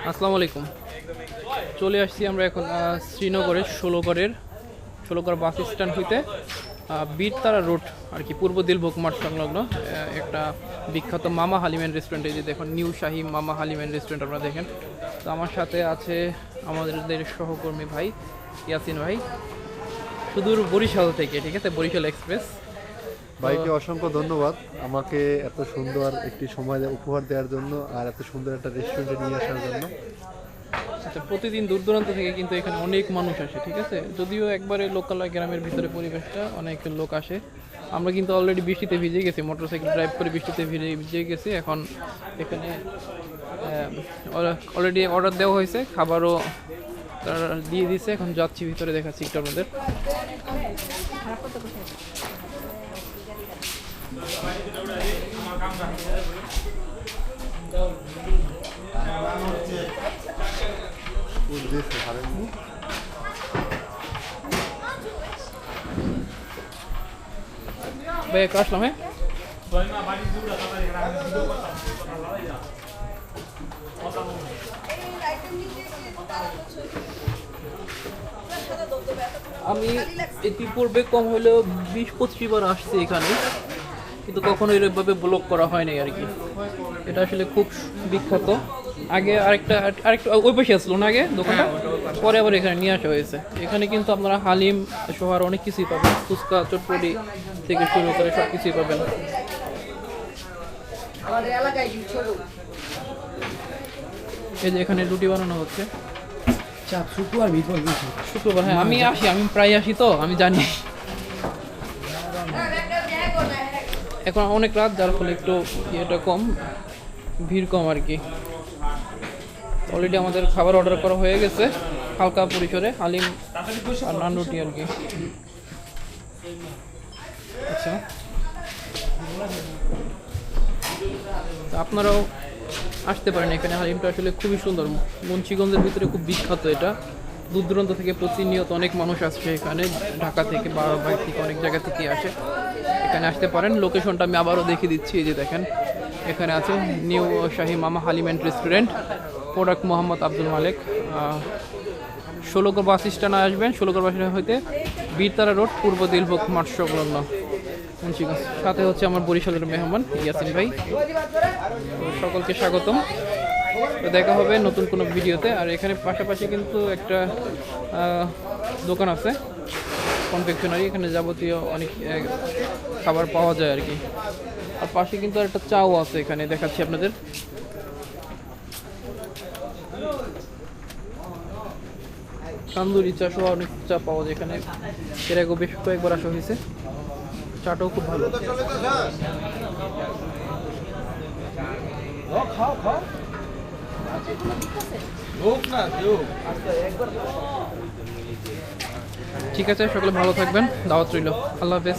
আসসালামু আলাইকুম। চলে আসছি আমরা এখন শ্রীনগরের ষোলোগড়ের, ষোলোগড় বাস স্ট্যান্ড হইতে বীরতারা রোড আর কি, পূর্ব দিলভোগ মাঠ সংলগ্ন একটা বিখ্যাত মামা হালিমেন রেস্টুরেন্ট। এই যে দেখুন, নিউ শাহি মামা হালিমেন রেস্টুরেন্ট আপনারা দেখেন। তো আমার সাথে আছে আমাদের সহকর্মী ভাই, ইয়াসিন ভাই, সুদূর বরিশাল থেকে, ঠিক আছে? বরিশাল এক্সপ্রেস। ভাইকে অসংখ্য ধন্যবাদ। আমাকে এত সুন্দর একটি সময় উপহার দেওয়ার জন্য আর এত সুন্দর একটা রেস্টুরেন্টে নিয়ে আসার জন্য। আচ্ছা প্রতিদিন দূর দূরান্ত থেকে কিন্তু এখানে অনেক মানুষ আসে, ঠিক আছে? যদিও একবারে লোকালয় গ্রামের ভিতরে পরিবেশটা অনেক লোক আসে। আমরা কিন্তু অলরেডি বৃষ্টিতে ভিজে গেছি মোটরসাইকেল ড্রাইভ করে বৃষ্টিতে ভিজে ভিজে গেছি। এখন এখানে অলরেডি অর্ডার দেওয়া হয়েছে, খাবারও তারা দিয়ে দিছে এখন যাচ্ছি, ভিতরে দেখাচ্ছি একটু হারেননি ভাই একটু হ্যাঁ? আমি ইতিপূর্বে কম হলেও বিশ পঁচিশ বার আসছি এখানে। কিন্তু কখনো এরকমভাবে ব্লক করা হয়নি আর কি। এটা আসলে খুব বিখ্যাত। আগে আরেকটা আরেকটা ওই পাশে আসলো না আগে দোকানটা? পরে আবার এখানে নিয়ে আসা হয়েছে। এখানে কিন্তু আপনারা হালিম সহ আর অনেক কিছুই পাবেন। ফুচকা চটপটি থেকে শুরু করে সব কিছুই পাবেন। আমাদের এলাকায় ছোট। এই যে এখানে রুটি বানানো হচ্ছে। শুক্রবার হ্যাঁ আমি আসি আমি প্রায় আসি তো আমি জানি। এখন অনেক রাত, যার ফলে একটু ইয়েটা কম, ভিড় কম আর কি। অলরেডি আমাদের খাবার অর্ডার করা হয়ে গেছে, হালকা পরিসরে হালিম আর নান রুটি আর কি। আচ্ছা। আপনারাও আসতে পারেন এখানে হালিমটা আসলে খুবই সুন্দর। মুন্সিগঞ্জের ভিতরে খুব বিখ্যাত এটা। দূর দূরান্ত থেকে প্রতিনিয়ত অনেক মানুষ আসছে এখানে, ঢাকা থেকে বা থেকে অনেক জায়গা থেকে আসে। এখানে আসতে পারেন। লোকেশনটা আমি আবারও দেখিয়ে দিচ্ছি। এই যে দেখেন, এখানে আছে new Shahi Mama Halim and restaurant product Mohammad Abdul Malik Shologhar bus স্ট্যান্ডে আসবেন। ষোলোগড় বাস হইতে বীরতারা রোড পূর্ব দিলভোগ মাঠ সংলগ্ন সাথে হচ্ছে আমার বরিশালের মেহমান ইয়াসিন ভাই। সকলকে স্বাগতম। তো দেখা হবে নতুন কোনো ভিডিওতে। আর এখানে পাশাপাশি কিন্তু একটা দোকান আছে। কনফেকশনারি এখানে যাবতীয় অনেক খাবার পাওয়া যায় আর কি। আর পাশে কিন্তু একটা চাও আছে এখানে দেখাচ্ছি আপনাদের। তান্দুরি চা সহ অনেক চা পাওয়া যায় এখানে। এর আগেও বেশ কয়েকবার আসা হয়েছে। চাটাও খুব ভালো। ঠিক আছে সকলে ভালো থাকবেন। দাওয়াত রইল। আল্লাহ হাফেজ।